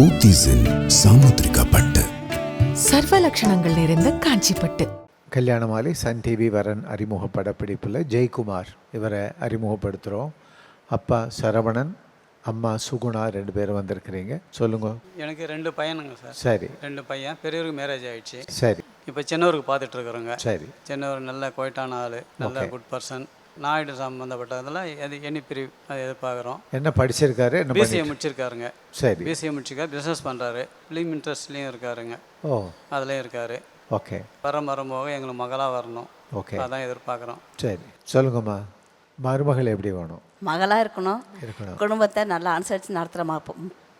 போத்தீஸில் சாமுத்திரிகா பட்டு சர்வ லட்சணங்கள் நிறைந்த காஞ்சிப்பட்டு. கல்யாணமாலை சன் டிவி வரன் அறிமுக படப்பிடிப்பில் ஜெயக்குமார் இவரை அறிமுகப்படுத்துகிறோம் அப்பா சரவணன் அம்மா சுகுணா ரெண்டு பேரும் வந்திருக்கிறீங்க. சொல்லுங்க. எனக்கு ரெண்டு பையனுங்க சார். சரி. ரெண்டு பையன். பெரியவருக்கு மேரேஜ் ஆயிடுச்சு. சரி. இப்போ சின்னவருக்கு பார்த்துட்டு இருக்கிறோங்க. சரி. சின்னவர் நல்ல குவைட்டான ஆள். நல்ல குட் பர்சன் நாயுடு சம்மந்தப்பட்டதில் எது எனி பிரிவு அதை எதிர்பார்க்குறோம். என்ன படிச்சிருக்காரு என்ன பிசிஏ முடிச்சிருக்காருங்க. சரி. பிசிஏ முடிச்சிருக்காரு பிஸ்னஸ் பண்ணுறாரு ஃபிலிம் இன்ட்ரெஸ்ட்லேயும் இருக்காருங்க. ஓ. அதுலேயும் இருக்காரு. ஓகே. வர மருமக எங்களுக்கு மகளாக வரணும். ஓகே. அதான் எதிர்பார்க்குறோம். சரி. சொல்லுங்கம்மா. மருமகள் எப்படி வேணும்? மகளாக இருக்கணும். இருக்கணும். குடும்பத்தை நல்லா அனுசரித்து நடத்துகிற மா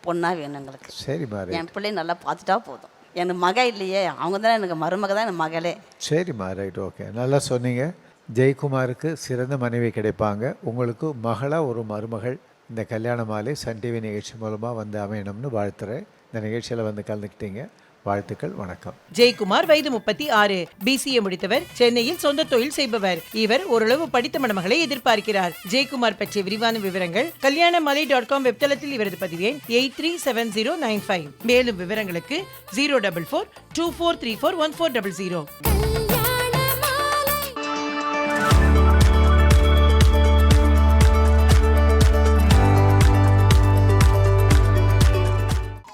பொண்ணாக வேணும் எங்களுக்கு. சரி மாறி. என் பிள்ளை நல்லா பார்த்துட்டா போதும். எனக்கு மக இல்லையே. அவங்க தான் எனக்கு மருமக தான் எனக்கு மகளே. சரிம்மா ரைட் ஓகே. நல்லா சொன்னீங்க. ஜெயக்குமாருக்கு சிறந்த மனைவி கிடைப்பாங்க. உங்களுக்கு மகளாக ஒரு மருமகள். இந்த கல்யாண மாலை சன் டிவி நிகழ்ச்சி மூலமாக வந்து அமையணும்னு வாழ்த்துறேன். இந்த நிகழ்ச்சியில் வந்து கலந்துக்கிட்டீங்க. வாழ்த்துக்கள் வணக்கம். ஜெயக்குமார் வயது முப்பத்தி ஆறு. பிசிஏ முடித்தவர் சென்னையில் சொந்த தொழில் செய்பவர். இவர் ஓரளவு படித்த மணமகளை எதிர்பார்க்கிறார். ஜெயக்குமார் பற்றிய விரிவான விவரங்கள் கல்யாணமலை டாட் காம் வெப்தளத்தில் இவரது பதிவேன் eight three seven zero nine five. மேலும் விவரங்களுக்கு zero double four two four three four one four double zero.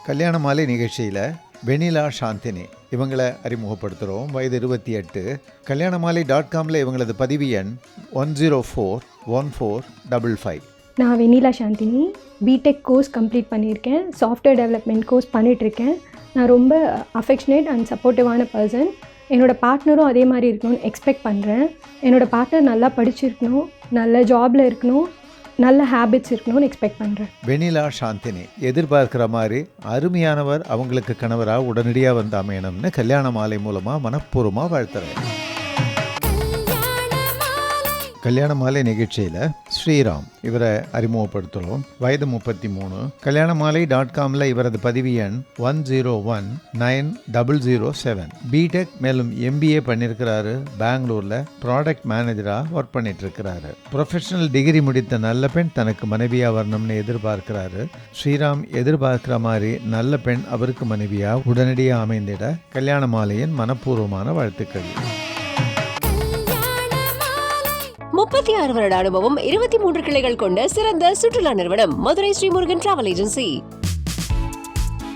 கல்யாண மாலை நிகழ்ச்சியில் வெனிலா சாந்தினி இவங்களை அறிமுகப்படுத்துகிறோம் வயது இருபத்தி எட்டு. கல்யாண மாலை டாட் காமில் இவங்களது பதிவு எண் one zero four one four double five நான் Vennila Chandini. BTech course complete பண்ணியிருக்கேன். சாஃப்ட்வேர் டெவலப்மெண்ட் கோர்ஸ் பண்ணிகிட்ருக்கேன் நான் ரொம்ப அஃபெக்ஷனேட் அண்ட் சப்போர்ட்டிவான பர்சன் என்னோடய பார்ட்னரும் அதே மாதிரி இருக்கணும்னு எக்ஸ்பெக்ட் பண்ணுறேன் என்னோடய பார்ட்னர் நல்லா படிச்சிருக்கணும். நல்ல ஜாபில் இருக்கணும். நல்ல ஹேபிட்ஸ் இருக்கணும்னு எக்ஸ்பெக்ட் பண்ணுறேன் வெனிலா சாந்தினி எதிர்பார்க்கிற மாதிரி அருமையானவர் அவங்களுக்கு கணவராக உடனடியாக வந்து அமையணும்னு கல்யாண மாலை மூலமாக மனப்பூர்வமாக வாழ்த்துறேன். கல்யாண மாலை நிகழ்ச்சியில் ஸ்ரீராம் இவரை அறிமுகப்படுத்துகிறோம் வயது முப்பத்தி மூணு. கல்யாண மாலை டாட் காமில் இவரது பதிவு எண் one zero one nine double zero seven BTech மேலும் எம்பிஏ பண்ணியிருக்கிறாரு பெங்களூரில் ப்ராடக்ட் மேனேஜராக ஒர்க் பண்ணிட்டு இருக்கிறாரு ப்ரொஃபஷனல் டிகிரி முடித்த நல்ல பெண் தனக்கு மனைவியாக வரணும்னு எதிர்பார்க்கிறாரு. ஸ்ரீராம் எதிர்பார்க்கிற மாதிரி நல்ல பெண் அவருக்கு மனைவியாக உடனடியாக அமைந்திட கல்யாண மாலையின் மனப்பூர்வமான வாழ்த்துக்கள். முப்பத்தி ஆறு வருட அனுபவம் இருபத்தி மூன்று கிளைகள் கொண்ட சிறந்த சுற்றுலா நிறுவனம் மதுரை ஸ்ரீமுருகன் டிராவல் ஏஜென்சி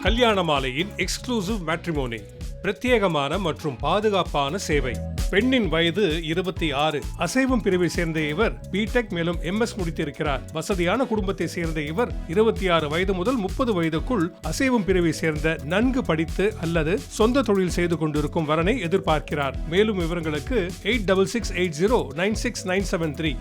கல்யாண மாலையின் எக்ஸ்க்ளூசிவ் மேட்ரிமோனி பிரத்யேகமான மற்றும் பாதுகாப்பான சேவை. பெண்ணின் வயது இருபத்தி ஆறு. அசைவம் பிரிவை சேர்ந்த இவர் பிடெக் மேலும் எம்எஸ் முடித்திருக்கிறார். வசதியான குடும்பத்தை சேர்ந்த இவர் இருபத்தி ஆறு வயது முதல் முப்பது வயதுக்குள் அசைவம் பிரிவை சேர்ந்த நன்கு படித்து அல்லது சொந்த தொழில் செய்து கொண்டிருக்கும் வரனை எதிர்பார்க்கிறார். மேலும் விவரங்களுக்கு eight double six eight zero nine six nine seven three.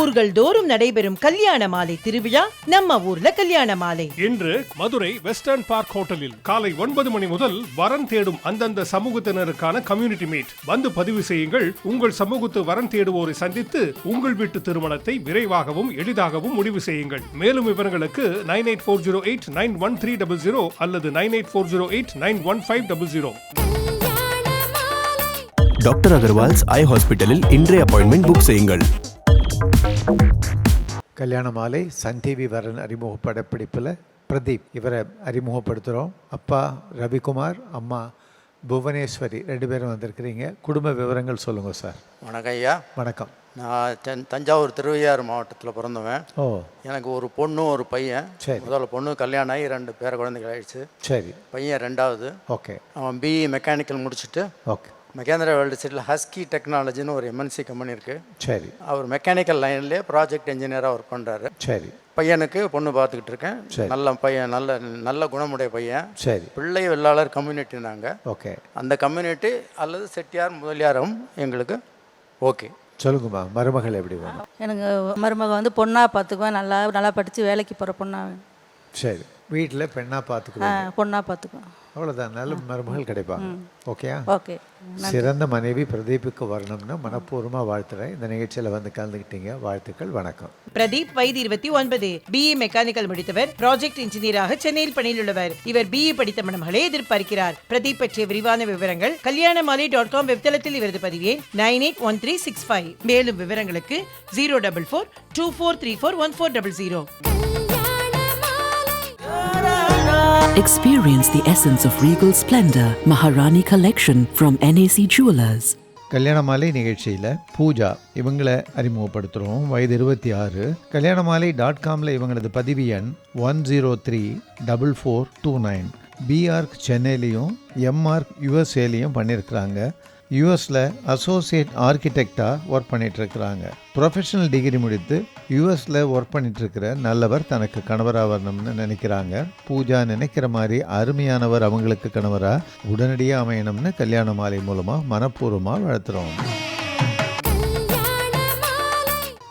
ஊர்கள் தோறும் நடைபெறும் கல்யாண மாலை திருவிழா நம்ம ஊர்ல கல்யாண மாலை. இன்று மதுரை வெஸ்டர்ன் பார்க் ஹோட்டலில் காலை ஒன்பது மணி முதல் வரன் தேடும் அந்தந்த சமூகத்தினருக்கான கம்யூனிட்டி மீட். வந்து பதிவு செய்யுங்கள். உங்கள் சமூகத்து வரன் தேடுவோரை சந்தித்து உங்கள் வீட்டு திருமணத்தை விரைவாகவும் எளிதாகவும் முடிவு செய்யுங்கள். மேலும் விவரங்களுக்கு nine eight four zero eight nine one three double zero அல்லது nine eight four zero eight nine one five double zero. Doctor Agarwal's eye ஹாஸ்பிட்டலில் இன்றைய அப்பாயின்மெண்ட் புக் செய்யுங்கள். கல்யாண மாலை சன் டிவி வரன் அறிமுக படப்பிடிப்பில் பிரதீப் இவரை அறிமுகப்படுத்துகிறோம் அப்பா ரவிக்குமார் அம்மா புவனேஸ்வரி ரெண்டு பேரும் வந்திருக்கிறீங்க. குடும்ப விவரங்கள் சொல்லுங்கள் சார். வணக்கம் ஐயா. வணக்கம். நான் தஞ்சாவூர் திருவையாறு மாவட்டத்தில் பிறந்தவன். ஓ. எனக்கு ஒரு பொண்ணும் ஒரு பையன். சரி. முதல்ல பொண்ணு கல்யாணம் ஆகி ரெண்டு பேர குழந்தைகள் ஆயிடுச்சு. சரி. பையன் ரெண்டாவது. ஓகே. அவன் பிஇ மெக்கானிக்கல் முடிச்சுட்டு ஓகே. மெகேந்திரா வேர்ல்டு சிட்டியில் ஹஸ்கி டெக்னாலஜின்னு ஒரு எம்என்சி கம்பெனி இருக்குது சரி. அவர் மெக்கானிக்கல் லைன்லேயே ப்ராஜெக்ட் இன்ஜினியராக ஒர்க் பண்ணுறாரு சரி. பையனுக்கு பொண்ணு பார்த்துக்கிட்டு இருக்கேன். சரி. நல்ல பையன் நல்ல நல்ல குணமுடைய பையன். சரி. பிள்ளை வெள்ளாளர் கம்யூனிட்டி நாங்கள் ஓகே. அந்த கம்யூனிட்டி அல்லது செட்டியார் முதலியாரும் எங்களுக்கு ஓகே. சொல்லுங்கம்மா மருமகள் எப்படி வேணும் எனக்கு மருமக வந்து பொண்ணாக பார்த்துக்குவேன். நல்லா நல்லா படித்து வேலைக்கு போகிற பொண்ணாக வேணும் சரி. வீட்டில் பெண்ணாக பார்த்துக்குவோம் பொண்ணாக பார்த்துக்குவோம் அவ்வளோதான் நல்ல மருமகள் கிடைப்பாங்க ஓகேயா ஓகே சிறந்த மனைவி பிரதீப்புக்கு வரணும்னு மனப்பூர்வமாக வாழ்த்துறேன். இந்த நிகழ்ச்சியில் வந்து கலந்துக்கிட்டீங்க வாழ்த்துக்கள் வணக்கம். பிரதீப் வயது இருபத்தி ஒன்பது. BE mechanical முடித்தவர். ப்ராஜெக்ட் இன்ஜினியராக சென்னையில் பணியில் உள்ளவர் இவர் பிஇ படித்த மணமகளை எதிர்பார்க்கிறார். பிரதீப் பற்றிய விரிவான விவரங்கள் கல்யாணமாலை டாட் காம் வெப்தளத்தில் இவரது பதிவே nine eight one three six five. மேலும் விவரங்களுக்கு zero double four two four three four one four double zero Experience the essence of regal splendor. Maharani collection from NAC Jewelers. கல்யாண மாலை நிகழ்ச்சியில் பூஜா இவங்களை அறிமுகப்படுத்துகிறோம் வயது இருபத்தி ஆறு கல்யாண மாலை டாட் காமில் இவங்களது பதிவு எண் one zero three double four two nine BArch சென்னையிலையும் MArch யுஎஸ்ஏலையும் பண்ணியிருக்கிறாங்க யூஎஸில் அசோசியேட் ஆர்கிடெக்டாக ஒர்க் பண்ணிகிட்ருக்கிறாங்க ப்ரொஃபஷனல் டிகிரி முடித்து யூஎஸில் ஒர்க் பண்ணிகிட்ருக்கிற நல்லவர் தனக்கு கணவராக வரணும்னு நினைக்கிறாங்க. பூஜா நினைக்கிற மாதிரி அருமையானவர் அவங்களுக்கு கணவராக உடனடியாக அமையணும்னு கல்யாண மாலை மூலமாக மனப்பூர்வமாக வளர்த்துறோம்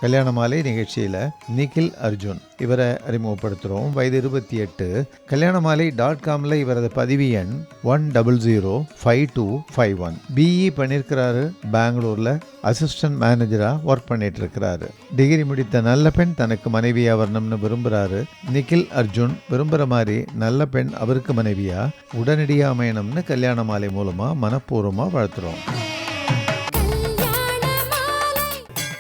கல்யாண மாலை நிகழ்ச்சியில் நிகில் அர்ஜுன் இவரை அறிமுகப்படுத்துகிறோம் வயது இருபத்தி எட்டு. கல்யாண மாலை டாட் காமில் இவரது பதிவு எண் one double zero five two five one BE பண்ணியிருக்கிறாரு பெங்களூரில் அசிஸ்டன்ட் மேனேஜராக ஒர்க் பண்ணிட்டு இருக்கிறாரு டிகிரி முடித்த நல்ல பெண் தனக்கு மனைவியாக வரணும்னு விரும்புகிறாரு நிகில் அர்ஜுன் விரும்புகிற மாதிரி நல்ல பெண் அவருக்கு மனைவியாக உடனடியாக அமையணும்னு கல்யாண மாலை மூலமாக மனப்பூர்வமாக வளர்த்துறோம்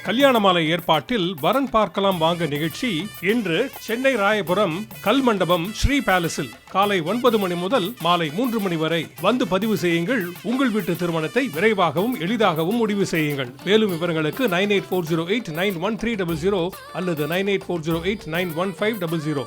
கல்யாண மாலை ஏற்பாட்டில் வரன் பார்க்கலாம் வாங்க நிகழ்ச்சி இன்று சென்னை ராயபுரம் கல்மண்டபம் ஸ்ரீ பேலஸில். காலை ஒன்பது மணி முதல் மாலை மூன்று மணி வரை வந்து பதிவு செய்யுங்கள். உங்கள் வீட்டு திருமணத்தை விரைவாகவும் எளிதாகவும் முடிவு செய்யுங்கள். மேலும் விவரங்களுக்கு nine eight four zero eight nine one three double zero அல்லது nine eight four zero eight nine one five double zero.